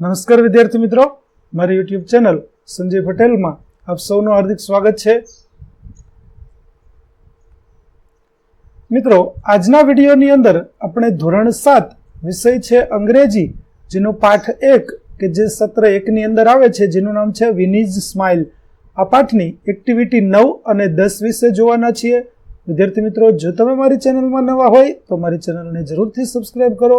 નમસ્કાર વિદ્યાર્થી મિત્રો. મારી યુટ્યુબ ચેનલ સંજય પટેલમાં આપ સૌનું હાર્દિક સ્વાગત છે. મિત્રો, આજના વિડીયોની અંદર આપણે ધોરણ સાત વિષય છે અંગ્રેજી, જેનો પાઠ એક કે જે સત્ર એકની અંદર આવે છે, જેનું નામ છે વિનીઝ સ્માઇલ. આ પાઠની એક્ટિવિટી નવ અને દસ વિશે જોવાના છીએ. વિદ્યાર્થી મિત્રો, જો તમે મારી ચેનલમાં નવા હોય તો મારી ચેનલને જરૂરથી સબસ્ક્રાઈબ કરો.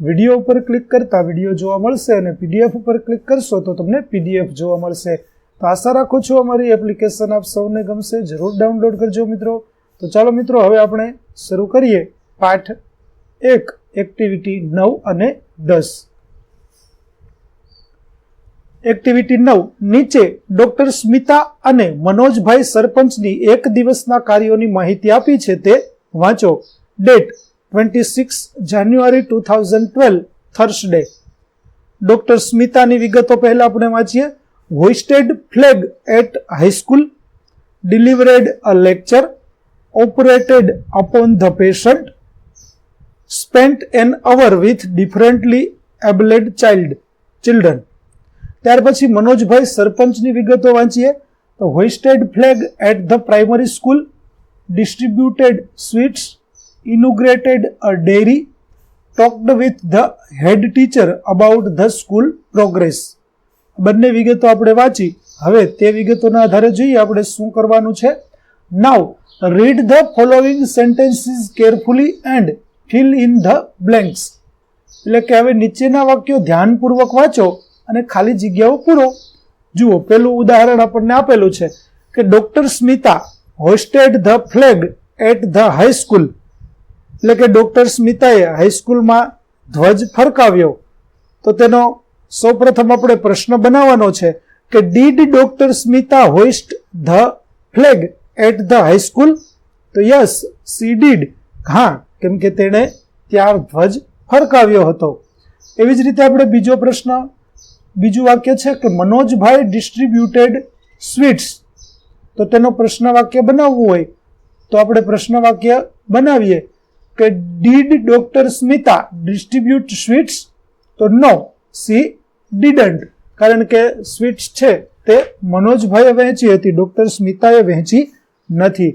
વીડિયો ઉપર ક્લિક કરતા વીડિયો જોવા મળશે અને પીડીએફ ઉપર ક્લિક કરશો તો તમને પીડીએફ જોવા મળશે. તો આશા રાખું છું અમારી એપ્લિકેશન આપ સૌને ગમશે. જરૂર ડાઉનલોડ કરજો મિત્રો. તો ચાલો મિત્રો, હવે આપણે શરૂ કરીએ. પાઠ એક, એક્ટિવિટી નવ અને દસ. એક્ટિવિટી નવ, નીચે ડોક્ટર સ્મિતા અને મનોજભાઈ સરપંચની એક દિવસના કાર્યોની માહિતી આપી છે તે વાંચો. Date twenty six January two thousand twelve Thursday doctor સ્મિતાની વિગતો પહેલા આપણે વાંચીએ. Hoisted flag at high school delivered a lecture operated upon the patient spent an hour with differently abled child children ત્યાર પછી મનોજભાઈ સરપંચની વિગતો વાંચીએ. તો hoisted flag at the primary school distributed sweets inaugurated a dairy talked with the head teacher about the school progress બંને વિગતો આપણે વાંચી. હવે તે વિગતોના આધારે જોઈએ, આપણે શું કરવાનું છે? Now read the following sentences carefully and fill in the blanks એટલે કે હવે નીચેના વાક્યો ધ્યાનપૂર્વક વાંચો અને ખાલી જગ્યાઓ પૂરો. જુઓ પેલું ઉદાહરણ આપણને આપેલું છે કે doctor Smita hosted the flag at the high school એટલે કે ડૉક્ટર સ્મિતાએ હાઈસ્કૂલમાં ધ્વજ ફરકાવ્યો. તો તેનો સૌપ્રથમ આપણે પ્રશ્ન બનાવવાનો છે કે did doctor Smita hoist the flag at the high school તો યસ સી ડીડ હા, કેમ કે તેણે ત્યાં ધ્વજ ફરકાવ્યો હતો. એવી જ રીતે આપણે બીજો પ્રશ્ન, બીજું વાક્ય છે કે મનોજભાઈ ડિસ્ટ્રીબ્યુટેડ સ્વીટ્સ તો તેનો પ્રશ્ન વાક્ય બનાવવું હોય, તો આપણે પ્રશ્ન વાક્ય બનાવીએ. કે did doctor Smita distribute sweets તો નો સી ડીડન્ટ કારણ કે સ્વીટ્સ છે, તે મનોજભાઈએ વહેંચી હતી ડોક્ટર સ્મિતાએ વહેંચી નથી.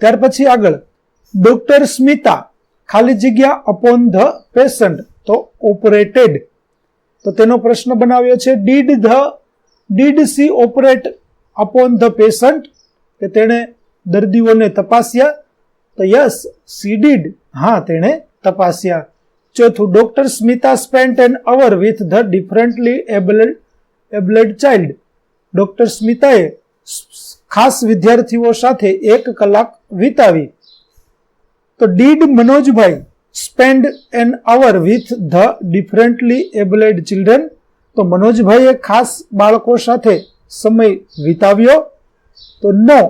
ત્યાર પછી આગળ ડોક્ટર સ્મિતા ખાલી જગ્યા અપોન ધ પેશન્ટ તો ઓપરેટેડ તો તેનો પ્રશ્ન બનાવ્યો છે did the did she operate upon the patient કે તેણે દર્દીઓને તપાસ્યા તો યસ સી ડીડ હા, તેણે તપાસ્યા. ચોથું doctor Smita spent an hour with the differently abled abled child doctor સ્મિતાએ ખાસ વિદ્યાર્થીઓ સાથે એક કલાક વિતાવી. તો did Manojbhai spend an hour with the differently abled children તો મનોજભાઈએ ખાસ બાળકો સાથે સમય વિતાવ્યો. તો નો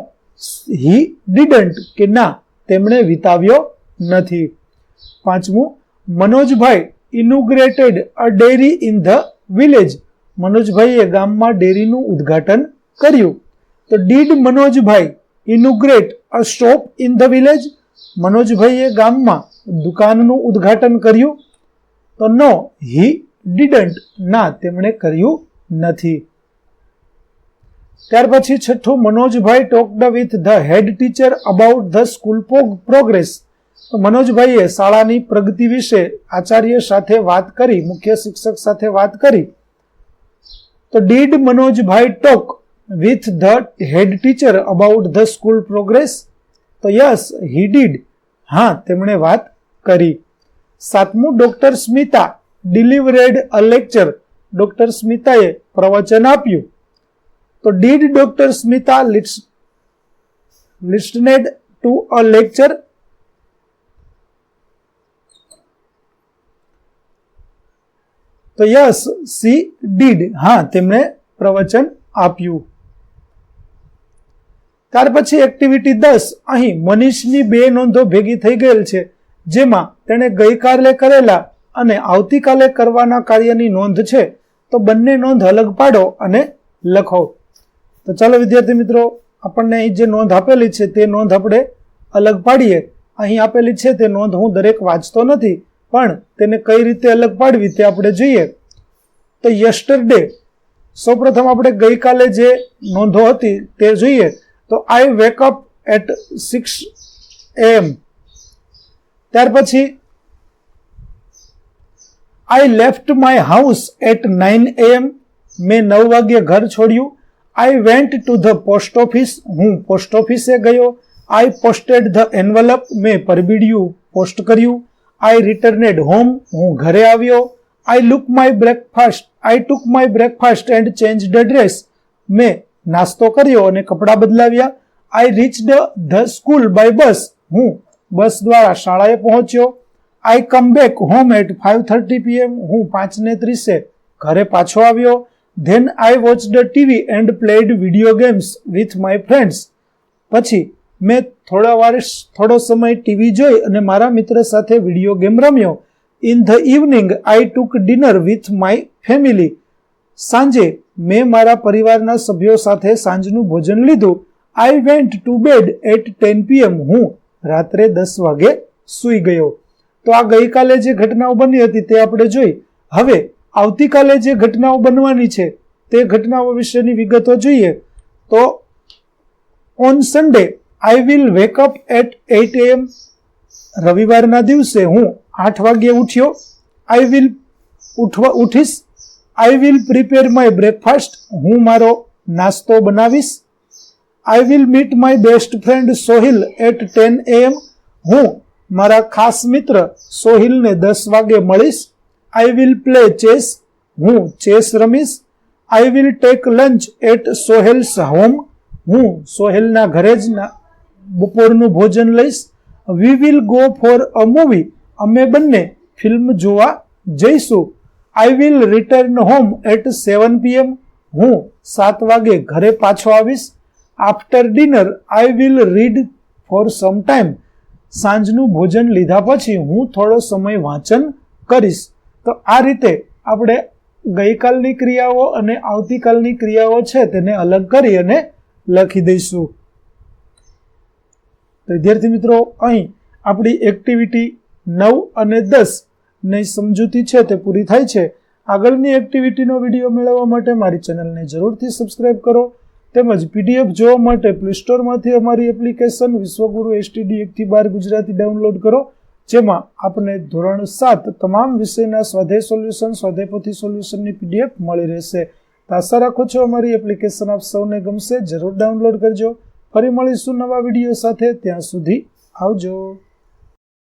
હી ડીડન્ટ કે ના તેમણે વિતાવ્યો નથી. પાંચમું, Manojbhai inaugurated a dairy in the village. મનોજભાઈએ ગામમાં ડેરીનું ઉદ્ઘાટન કર્યું. તો did Manojbhai inaugurate a shop in the village? મનોજભાઈએ ગામમાં દુકાનનું ઉદ્ઘાટન કર્યું. તો નો, હી ડીડન્ટ. ના, તેમણે કર્યું નથી. ત્યાર પછી છઠ્ઠું, Manojbhai talked with the head teacher about the school progress મનોજભાઈએ શાળાની પ્રગતિ વિશે આચાર્ય સાથે વાત કરી, મુખ્ય શિક્ષક સાથે વાત કરી. તો did Manojbhai talk with the head teacher about the school progress તો યસ હી ડીડ હા, તેમણે વાત કરી. સાતમું, doctor Smita delivered a lecture doctor સ્મિતાએ પ્રવચન આપ્યું. તો did doctor Smita listened to a lecture તો યસ, સી ડીડ હા, તેમણે પ્રવચન આપ્યું. ત્યાર પછી એક્ટિવિટી દસ. અહીં મનીષની બે નોંધો ભેગી થઈ ગયેલ છે, જેમાં તેણે ગઈકાલે કરેલા અને આવતીકાલે કરવાના કાર્યની નોંધ છે. તો બંને નોંધ અલગ પાડો અને લખો. તો ચાલો વિદ્યાર્થી મિત્રો, આપણને અહીં જે નોંધ આપેલી છે તે નોંધ આપણે અલગ પાડીએ. અહીં આપેલી છે તે નોંધ હું દરેક વાંચતો નથી, પણ તેને કઈ રીતે અલગ પાડવી તે આપણે જોઈએ. તો યસ્ટરડે સૌપ્રથમ આપણે ગઈકાલે જે નોંધો હતી તે જોઈએ. તો I wake up at six AM ત્યાર પછી I left my house at nine AM મેં નવ વાગ્યે ઘર છોડ્યું. I went to the post office હું પોસ્ટ ઓફિસે ગયો. આઈ પોસ્ટેડ ધ એન્વલપ મેં પરબીડિયું પોસ્ટ કર્યું. આઈ રિટર્નેડ હોમ હું ઘરે આવ્યો. I look my breakfast I took my breakfast and change the dress મેં નાસ્તો કર્યો અને કપડાં બદલાવ્યા. I reach the school by bus હું બસ દ્વારા શાળાએ પહોંચ્યો. I come back home at five thirty PM હું પાંચને ત્રીસે ઘરે પાછો આવ્યો. Then I watch the TV and played video games with my friends પછી મેં થોડા વાર થોડો સમય ટીવી જોઈ અને મારા મિત્ર સાથે વીડિયો ગેમ રમ્યો. In the evening I took dinner with my family સાંજે મેં મારા પરિવારના સભ્યો સાથે સાંજનું ભોજન લીધું. I went to bed at ten PM હું રાત્રે દસ વાગે સૂઈ ગયો. તો આ ગઈકાલે જે ઘટનાઓ બની હતી તે આપણે જોઈ. હવે આવતીકાલે જે ઘટનાઓ બનવાની છે, તે ઘટનાઓ વિશેની વિગતો જોઈએ, તો on Sunday I will wake up at eight AM રવિવારના દિવસે હું આઠ વાગ્યે ઉઠ્યો. આઈ વિલ ઉઠવા, ઉઠીશ. I will prepare my breakfast હું મારો નાસ્તો બનાવીશ. I will meet my best friend Sohil at ten AM હું મારા ખાસ મિત્ર સોહિલને દસ વાગે મળીશ. આઈ વિલ પ્લે ચેસ હું chess રમીશ. I will take lunch at Sohel's home હું સોહેલના ઘરે જ બપોરનું ભોજન લઈશ. We will go for a movie અમે બંને ફિલ્મ જોવા જઈશું. I will return home at seven PM હું સાત વાગે ઘરે પાછો આવીશ. After dinner I will read for some time સાંજનું ભોજન લીધા પછી હું થોડો સમય વાંચન કરીશ. તો આ રીતે આપણે ગઈકાલની ક્રિયાઓ અને આવતીકાલની ક્રિયાઓ છે તેને અલગ કરી અને લખી દઈશું. વિદ્યાર્થી મિત્રો, અહીં આપણી એક્ટિવિટી નવ અને દસની સમજૂતી છે તે પૂરી થાય છે. આગળની એક્ટિવિટીનો વીડિયો મેળવવા માટે મારી ચેનલને જરૂરથી સબસ્ક્રાઇબ કરો. તેમજ પીડીએફ જોવા માટે પ્લે સ્ટોરમાંથી અમારી એપ્લિકેશન વિશ્વગુરુ એસટીડી એકથી બાર ગુજરાતી ડાઉનલોડ કરો. જેમાં આપને ધોરણ સાત તમામ વિષયના સ્વાધ્યાય સોલ્યુશન સ્વાધ્યાય પોથી સોલ્યુશનની પીડીએફ મળી રહેશે. તો આશા રાખું છું અમારી એપ્લિકેશન આપ સૌને ગમશે. જરૂર ડાઉનલોડ કરજો. ફરી મળીશું નવા વીડિયો સાથે. ત્યાં સુધી આવજો.